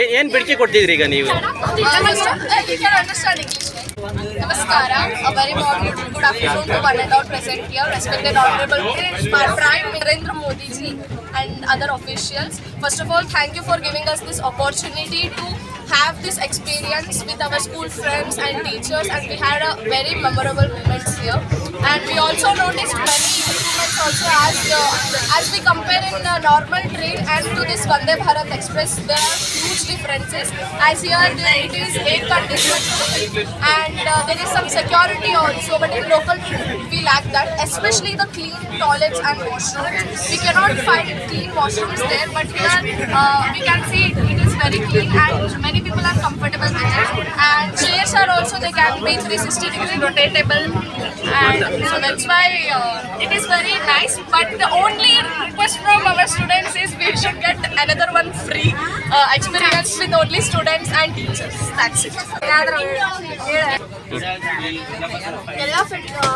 ಏ- ಏನ್ ಬೇಡಿಕೆ ಕೊಡ್ತಿದ್ರಿ ಈಗ ನೀವು You can understand English, right? Namaskara. A very morning, good afternoon to one and all present here, respected Honorable Prime Prime Narendra Modi ji and other officials. First of all, thank you for giving us this opportunity to have this experience with our school friends and teachers and we had a very memorable moments here. And we also noticed many improvements also as uh, as we compare in the normal train and to this Vande Bharat Express, there huge differences. As here it is air conditioned and uh, there is some security also, but in local lack that, especially the clean toilets and washrooms. We cannot find clean washrooms there, but here uh, we can see it, is very clean and many people are comfortable with it. And chairs are also they can be 360 degree rotatable, and so that's why uh, it is very nice. But the only request from our students is we should get another one free uh, experience with only students and teachers. That's it. ಎಲ್ಲ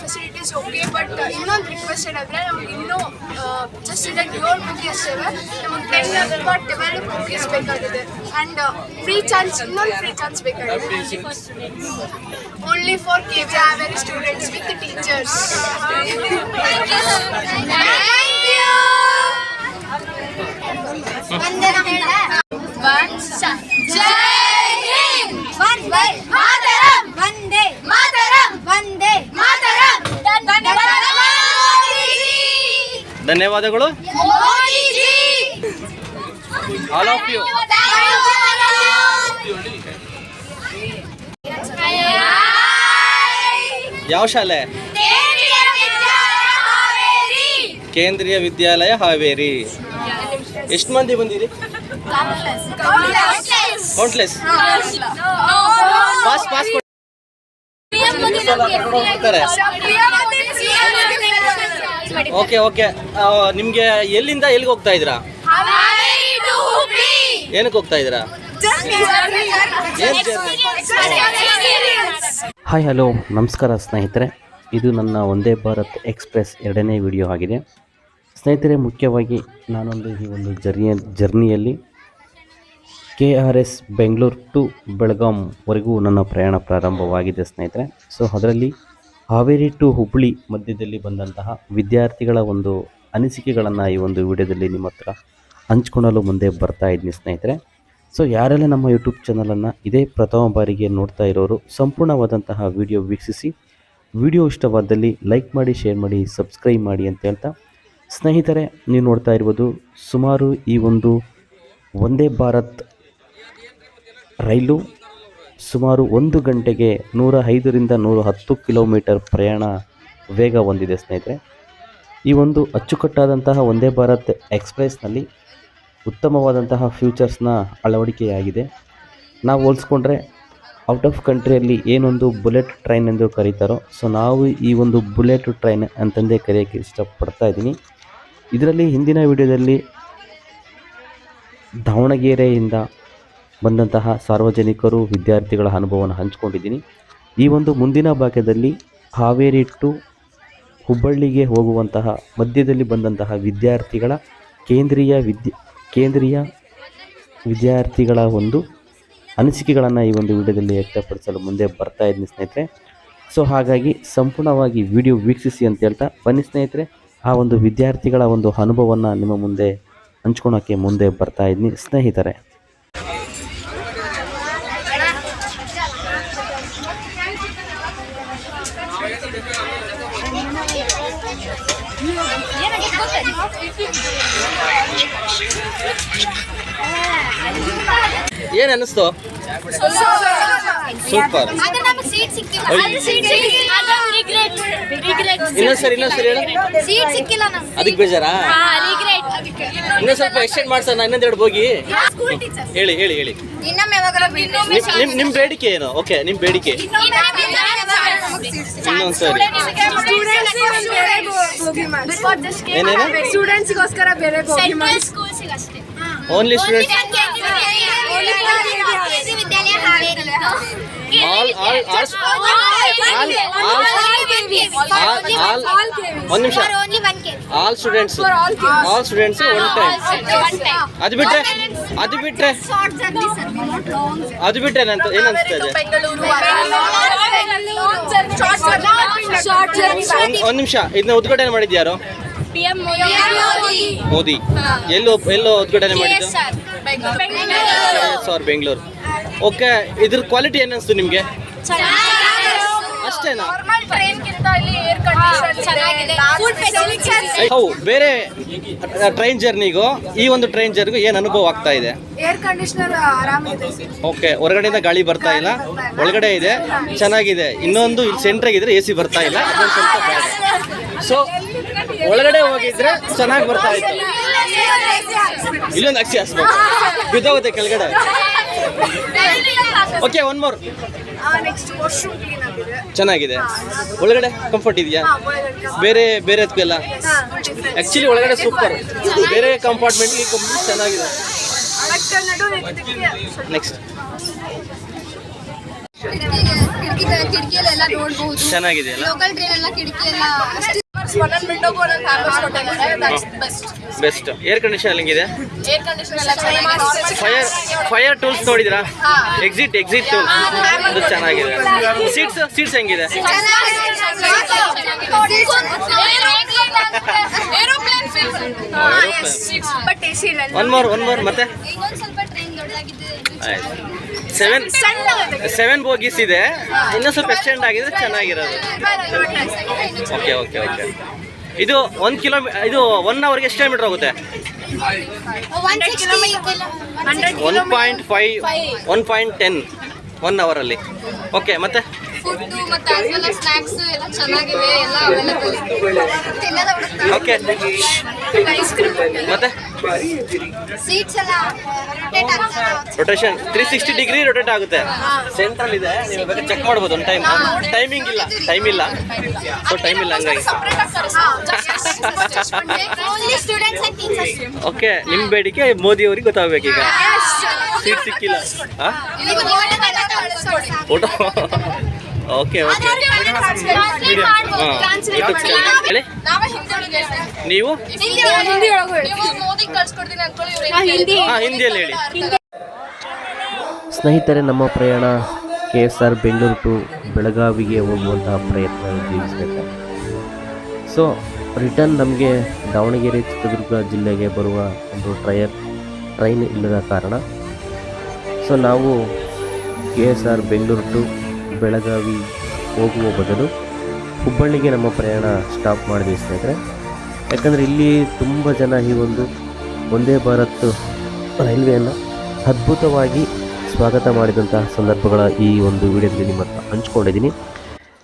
facilities okay but ಇನ್ನೊಂದು request ಏನಂದ್ರೆ ನಮ್ಗೆ ಇನ್ನೂ just ಇದಕ್ಕೆ ಏಳು ಮಂದಿ ಅಷ್ಟೇ ನಮಗೆ ಟೆನ್ ಮೂವೀಸ್ ಬೇಕಾಗಿದೆ. ಆ್ಯಂಡ್ ಫ್ರೀ ಚಾನ್ಸ್ ಇನ್ನೊಂದು ಫ್ರೀ ಚಾನ್ಸ್ ಬೇಕಾಗಿದೆ. Only for K V very students with teachers Jai Hind! Vande Mataram Vande Mataram Vande Mataram ಧನ್ಯವಾದಗಳು. ಆಲ್ ಆಫ್ ಯು ಯಾವ ಶಾಲೆ? ಕೇಂದ್ರೀಯ ವಿದ್ಯಾಲಯ ಹಾವೇರಿ. ಎಷ್ಟು ಮಂದಿ ಬಂದಿರಿ? Countless pass pass okay okay ನಿಮ್ಗೆ ಎಲ್ಲಿಂದ ಎಲ್ಲಿಗೆ ಹೋಗ್ತಾ ಇದ್ದೀರಾ? ಏನಕ್ಕೆ ಹೋಗ್ತಾ ಇದ್ದೀರಾ? ಹಾಯ್ ಹಲೋ ನಮಸ್ಕಾರ ಸ್ನೇಹಿತರೆ. ಇದು ನನ್ನ ಒಂದೇ ಭಾರತ್ ಎಕ್ಸ್ಪ್ರೆಸ್ ಎರಡನೇ ವಿಡಿಯೋ ಆಗಿದೆ. ಸ್ನೇಹಿತರೆ ಮುಖ್ಯವಾಗಿ ನಾನೊಂದು ಈ ಒಂದು ಜರ್ನಿಯ ಜರ್ನಿಯಲ್ಲಿ K R S Bengaluru to ಬೆಳಗಾಂವರೆಗೂ ನನ್ನ ಪ್ರಯಾಣ ಪ್ರಾರಂಭವಾಗಿದೆ ಸ್ನೇಹಿತರೆ. ಸೊ ಅದರಲ್ಲಿ ಹಾವೇರಿ ಟು ಹುಬ್ಬಳ್ಳಿ ಮಧ್ಯದಲ್ಲಿ ಬಂದಂತಹ ವಿದ್ಯಾರ್ಥಿಗಳ ಒಂದು ಅನಿಸಿಕೆಗಳನ್ನು ಈ ಒಂದು ವಿಡಿಯೋದಲ್ಲಿ ನಿಮ್ಮ ಹತ್ರ ಹಂಚ್ಕೊಳ್ಳಲು ಮುಂದೆ ಬರ್ತಾ ಇದ್ದೀನಿ ಸ್ನೇಹಿತರೆ. ಸೊ ಯಾರೆಲ್ಲ ನಮ್ಮ ಯೂಟ್ಯೂಬ್ ಚಾನಲನ್ನು ಇದೇ ಪ್ರಥಮ ಬಾರಿಗೆ ನೋಡ್ತಾ ಇರೋರು, ಸಂಪೂರ್ಣವಾದಂತಹ ವಿಡಿಯೋ ವೀಕ್ಷಿಸಿ, ವಿಡಿಯೋ ಇಷ್ಟವಾದಲ್ಲಿ ಲೈಕ್ ಮಾಡಿ ಶೇರ್ ಮಾಡಿ ಸಬ್ಸ್ಕ್ರೈಬ್ ಮಾಡಿ ಅಂತ ಹೇಳ್ತಾ, ಸ್ನೇಹಿತರೆ, ನೀವು ನೋಡ್ತಾ ಇರ್ಬೋದು ಸುಮಾರು ಈ ಒಂದು ವಂದೇ ಭಾರತ್ ರೈಲು ಸುಮಾರು ಒಂದು ಗಂಟೆಗೆ ನೂರ ಐದರಿಂದ ನೂರ ಹತ್ತು ಕಿಲೋಮೀಟರ್ ಪ್ರಯಾಣ ವೇಗ ಹೊಂದಿದೆ ಸ್ನೇಹಿತರೆ. ಈ ಒಂದು ಅಚ್ಚುಕಟ್ಟಾದಂತಹ ಒಂದೇ ಭಾರತ್ ಎಕ್ಸ್ಪ್ರೆಸ್ನಲ್ಲಿ ಉತ್ತಮವಾದಂತಹ ಫ್ಯೂಚರ್ಸ್ನ ಅಳವಡಿಕೆಯಾಗಿದೆ. ನಾವು ಹೋಲಿಸ್ಕೊಂಡ್ರೆ ಔಟ್ ಆಫ್ ಕಂಟ್ರಿಯಲ್ಲಿ ಏನೊಂದು ಬುಲೆಟ್ ಟ್ರೈನ್ ಎಂದು ಕರೀತಾರೋ, ಸೊ ನಾವು ಈ ಒಂದು ಬುಲೆಟ್ ಟ್ರೈನ್ ಅಂತಂದೇ ಕರೆಯೋಕ್ಕೆ ಇಷ್ಟಪಡ್ತಾ ಇದ್ದೀನಿ. ಇದರಲ್ಲಿ ಹಿಂದಿನ ವಿಡಿಯೋದಲ್ಲಿ ದಾವಣಗೆರೆಯಿಂದ ಬಂದಂತಹ ಸಾರ್ವಜನಿಕರು, ವಿದ್ಯಾರ್ಥಿಗಳ ಅನುಭವವನ್ನು ಹಂಚ್ಕೊಂಡಿದ್ದೀನಿ. ಈ ಒಂದು ಮುಂದಿನ ಭಾಗದಲ್ಲಿ ಹಾವೇರಿ ಟು ಹುಬ್ಬಳ್ಳಿಗೆ ಹೋಗುವಂತಹ, ಮಧ್ಯದಲ್ಲಿ ಬಂದಂತಹ ವಿದ್ಯಾರ್ಥಿಗಳ ಕೇಂದ್ರೀಯ ವಿದ್ಯೆ, ಕೇಂದ್ರೀಯ ವಿದ್ಯಾರ್ಥಿಗಳ ಒಂದು ಅನಿಸಿಕೆಗಳನ್ನು ಈ ಒಂದು ವಿಡಿಯೋದಲ್ಲಿ ವ್ಯಕ್ತಪಡಿಸಲು ಮುಂದೆ ಬರ್ತಾ ಇದ್ದೀನಿ ಸ್ನೇಹಿತರೆ. ಸೊ, ಹಾಗಾಗಿ ಸಂಪೂರ್ಣವಾಗಿ ವಿಡಿಯೋ ವೀಕ್ಷಿಸಿ ಅಂತ ಹೇಳ್ತಾ ಬನ್ನಿ ಸ್ನೇಹಿತರೆ. ಆ ಒಂದು ವಿದ್ಯಾರ್ಥಿಗಳ ಒಂದು ಅನುಭವವನ್ನು ನಿಮ್ಮ ಮುಂದೆ ಹಂಚ್ಕೊಳೋಕ್ಕೆ ಮುಂದೆ ಬರ್ತಾ ಇದ್ದೀನಿ. ಸ್ನೇಹಿತರೆ ಏನು ಸೂಪರ್ ಇನ್ನೊಂದ್ಸರಿ ಇನ್ನೊಂದ್ಸರಿ ಹೇಳು. ಅದಕ್ಕೆ ಬೇಜಾರಾ? ಇನ್ನೊಂದ್ ಸ್ವಲ್ಪ ಎಕ್ಸ್ಟೆಂಡ್ ಮಾಡ್ಸೋಣ ಇನ್ನೊಂದೆರಡು ಹೋಗಿ. ಹೇಳಿ ಹೇಳಿ ಹೇಳಿ. ನಿಮ್ ಬೇಡಿಕೆ ಏನು? ಓಕೆ ನಿಮ್ ಬೇಡಿಕೆ. ಇನ್ನೊಂದ್ಸರಿ. ಸ್ಟೂಡೆಂಟ್ಸ್ಗೋಸ್ಕರ ಬೇರೆ ಓನ್ಲಿ ಸ್ಟೂಡೆಂಟ್ಸ್ ಒಂದ್ ನಿಮಿಷ all students all students one time ಅದು ಬಿಟ್ರೆ ಅದು ಬಿಟ್ರೆ ಶಾರ್ಟ್ ಜರ್ನಿ ಸರ್ ಅದು ಬಿಟ್ರೆ ಏನಂತ ಏನು ಇದೆ ಬೆಂಗಳೂರು ಶಾರ್ಟ್ ಜರ್ನಿ ಒಂದ್ ಒಂದ್ ನಿಮಿಷ ಇದನ್ನ ಉದ್ಘಾಟನೆ ಮಾಡಿದ್ಯಾರು ಪಿ ಎಂ ಮೋದಿ ಎಲ್ಲೋ ಎಲ್ಲೋ ಉದ್ಘಾಟನೆ ಮಾಡಿದ್ರು ಬೆಂಗಳೂರು ಸರ್ ಬೆಂಗಳೂರು ಓಕೆ ಇದ್ರ ಕ್ವಾಲಿಟಿ ಏನಿಸ್ತು ನಿಮಗೆ? ಅಷ್ಟೇನಾ? ಫುಡ್ ಫೆಸಿಲಿಟೀಸ್ ಹೌ ಬೇರೆ ಟ್ರೈನ್ ಜರ್ನಿಗೂ ಈ ಒಂದು ಟ್ರೈನ್ ಜರ್ನಿಗೂ ಏನು ಅನುಭವ ಆಗ್ತಾ ಇದೆ? Air conditioner ಆರಾಮಿದೆ. ಓಕೆ ಹೊರಗಡೆಯಿಂದ ಗಾಳಿ ಬರ್ತಾ ಇಲ್ಲ. ಒಳಗಡೆ ಇದೆ ಚೆನ್ನಾಗಿದೆ. ಇನ್ನೊಂದು ಇಲ್ಲಿ ಸೆಂಟ್ರಾಗ ಇದ್ರೆ ಎ ಸಿ ಬರ್ತಾ ಇಲ್ಲ. ಅದೊಂದು ಸ್ವಲ್ಪ ಬ್ಯಾಡ ಸೊ ಒಳಗಡೆ ಹೋಗಿದ್ರೆ ಚೆನ್ನಾಗಿ ಬರ್ತಾ ಇತ್ತು ಇಲ್ಲೊಂದು ಅಕ್ಷಿ ಹಾಸ್ಬೇಕು ಬಿದ್ದೋಗುತ್ತೆ ಕೆಳಗಡೆ. Okay one more next washroom clean ಆಗಿದೆ. ಚೆನ್ನಾಗಿದೆ. ಒಳಗಡೆ ಕಂಫರ್ಟ್ ಇದೆಯಾ? ಬೇರೆ ಬೇರೆ ಎಲ್ಲ? ಆ್ಯಕ್ಚುಲಿ ಒಳಗಡೆ ಸೂಪರ್ ಬೇರೆ ಕಂಪಾರ್ಟ್ಮೆಂಟ್ ಚೆನ್ನಾಗಿದೆ. ನೆಕ್ಸ್ಟ್ ಕಿಟಕಿಯಲ್ಲೆಲ್ಲ ನೋಡಬಹುದು ಚೆನ್ನಾಗಿದೆ ಅಲ್ಲ? ಲೋಕಲ್ ಟ್ರೈನ್ ಎಲ್ಲ ಬೆಸ್ಟ್ ಬೆಸ್ಟ್ ಏರ್ ಕಂಡೀಷನ್ ಹೆಂಗಿದೆ? ಏರ್ ಕಂಡೀಷನ್ ಚೆನ್ನಾಗಿದೆ. ಫೈರ್ ಫೈರ್ ಟೂಲ್ಸ್ ನೋಡಿದ್ರಾ ಎಕ್ಸಿಟ್ ಎಕ್ಸಿಟ್ ಟೂಲ್ಸ್ ಅದು ಚೆನ್ನಾಗಿದೆ. ಸೀಟ್ಸ್ ಸೀಟ್ಸ್ ಹೆಂಗಿದೆ? ಒನ್ ಮೋರ್ ಒನ್ ಮೋರ್ ಮತ್ತೆ? ಇನ್ನೊಂದು ಸ್ವಲ್ಪ ಟ್ರೈನ್ ದೊಡ್ಡದಾಗಿದೆ. ಸೆವೆನ್ ಸೆವೆನ್ ಬೋಗೀಸ್ ಇದೆ. ಇನ್ನೂ ಸ್ವಲ್ಪ ಎಕ್ಸ್ಟೆಂಡ್ ಆಗಿದ್ರೆ ಚೆನ್ನಾಗಿರೋದು. ಓಕೆ ಓಕೆ ಓಕೆ ಇದು ಒಂದು ಕಿಲೋಮೀಟರ್ ಇದು ಒನ್ ಅವರ್ಗೆ ಎಷ್ಟು ಕಿಲೋಮೀಟರ್ ಹೋಗುತ್ತೆ? One point five one point ten one ಅವರಲ್ಲಿ ಓಕೆ ಮತ್ತೆ? ಫುಡ್ ಮತ್ತೆ ಆಸ್ ವೆಲ್ ಸ್ನಾಕ್ಸ್ ಎಲ್ಲ ಚೆನ್ನಾಗಿವೆ ಎಲ್ಲ ಅವೈಲೇಬಲ್ ಓಕೆ ಮತ್ತೆ? ಸೀಟ್ಸ್ ಎಲ್ಲ ರೊಟೇಟ್ ಆಗ್ತದೆ? Rotation three sixty degree rotate ಆಗುತ್ತೆ. ಸೆಂಟ್ರಲ್ ಇದೆ. ನೀವು ಬೇಕಾದ್ರೆ ಚೆಕ್ ಮಾಡ್ಬೋದು ಒಂದು ಟೈಮ್ ಟೈಮಿಂಗ್ ಇಲ್ಲ. ಟೈಮ್ ಇಲ್ಲ. ಸೊ ಟೈಮ್ ಇಲ್ಲ ಹಂಗಾಗಿ. ಓಕೆ ನಿಮ್ಮ ಬೇಡಿಕೆ ಮೋದಿ ಅವ್ರಿಗೆ ಗೊತ್ತಾಗಬೇಕು ಈಗ ಸೀಟ್ ಸಿಕ್ಕಿಲ್ಲ. ಹಾಂ. Photo okay okay. ಹೇಳಿ ನಾವೇ ಹಿಂದಿ ಒಳಗೆ ನೀವು? ಹಿಂದಿ ಒಳಗೆ ನೀವು ಮೋದಿ ಕಳ್ಸ್ಕೊಡ್ತೀನಿ ಅನ್ಕೊಳ್ಳಿ ಇವ್ರು ಹಿಂದಿ. ಹಾಂ ಹಿಂದಿಯಲ್ಲಿ ಹೇಳಿ. ಸ್ನೇಹಿತರೆ ನಮ್ಮ ಪ್ರಯಾಣ K S R Bengaluru to ಬೆಳಗಾವಿಗೆ ಹೋಗುವಂತಹ ಪ್ರಯತ್ನ ಜೀವಿಸಬೇಕು ಸೊ ರಿಟರ್ನ್ ನಮಗೆ ದಾವಣಗೆರೆ ಚಿತ್ರದುರ್ಗ ಜಿಲ್ಲೆಗೆ ಬರುವ ಒಂದು ಟ್ರಯರ್ ಟ್ರೈನ್ ಇಲ್ಲದ ಕಾರಣ. ಸೊ ನಾವು K S R Bengaluru to Belagavi ಹೋಗುವ ಬದಲು ಹುಬ್ಬಳ್ಳಿಗೆ ನಮ್ಮ ಪ್ರಯಾಣ ಸ್ಟಾಪ್ ಮಾಡಿದೆ ಸ್ನೇಹಿತರೆ. ಯಾಕಂದರೆ ಇಲ್ಲಿ ತುಂಬ ಜನ ಈ ಒಂದು ಒಂದೇ ಭಾರತ್ ರೈಲ್ವೆಯನ್ನು ಅದ್ಭುತವಾಗಿ ಸ್ವಾಗತ ಮಾಡಿದಂತಹ ಸಂದರ್ಭಗಳ ಈ ಒಂದು ವಿಡಿಯೋದಲ್ಲಿ ನಿಮ್ಮ ಹತ್ರ ಹಂಚ್ಕೊಂಡಿದ್ದೀನಿ.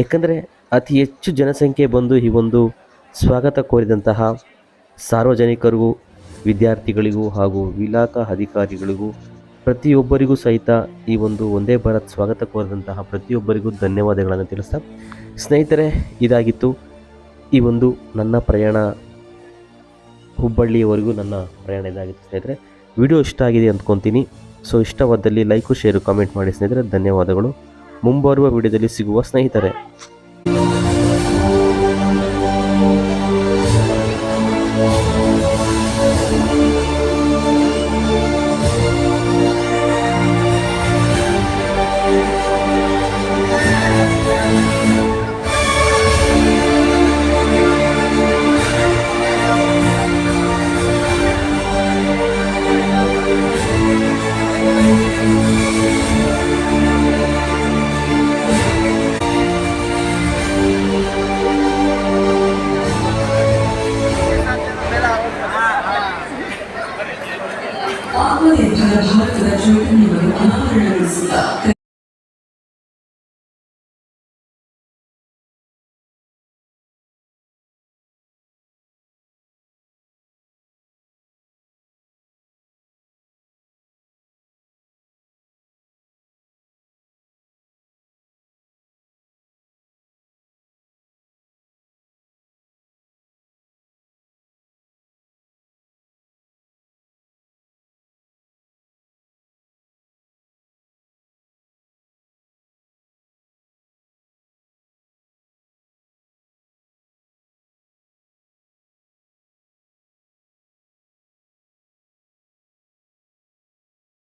ಯಾಕಂದರೆ ಅತಿ ಹೆಚ್ಚು ಜನಸಂಖ್ಯೆ ಬಂದು ಈ ಒಂದು ಸ್ವಾಗತ ಕೋರಿದಂತಹ ಸಾರ್ವಜನಿಕರಿಗೂ, ವಿದ್ಯಾರ್ಥಿಗಳಿಗೂ ಹಾಗೂ ಇಲಾಖಾ ಅಧಿಕಾರಿಗಳಿಗೂ ಪ್ರತಿಯೊಬ್ಬರಿಗೂ ಸಹಿತ ಈ ಒಂದು ಒಂದೇ ಭಾರತ್ ಸ್ವಾಗತ ಕೋರಿದಂತಹ ಪ್ರತಿಯೊಬ್ಬರಿಗೂ ಧನ್ಯವಾದಗಳನ್ನು ತಿಳಿಸ್ತಾ ಸ್ನೇಹಿತರೆ, ಇದಾಗಿತ್ತು ಈ ಒಂದು ನನ್ನ ಪ್ರಯಾಣ ಹುಬ್ಬಳ್ಳಿಯವರೆಗೂ ನನ್ನ ಪ್ರಯಾಣ ಇದಾಗಿತ್ತು ಸ್ನೇಹಿತರೆ. ವಿಡಿಯೋ ಇಷ್ಟ ಆಗಿದೆ ಅಂದ್ಕೊತೀನಿ. ಸೊ, ಇಷ್ಟವಾದಲ್ಲಿ ಲೈಕು, ಶೇರು, ಕಾಮೆಂಟ್ ಮಾಡಿ ಸ್ನೇಹಿತರೆ. ಧನ್ಯವಾದಗಳು. ಮುಂಬರುವ ವಿಡಿಯೋದಲ್ಲಿ ಸಿಗುವ ಸ್ನೇಹಿತರೆ.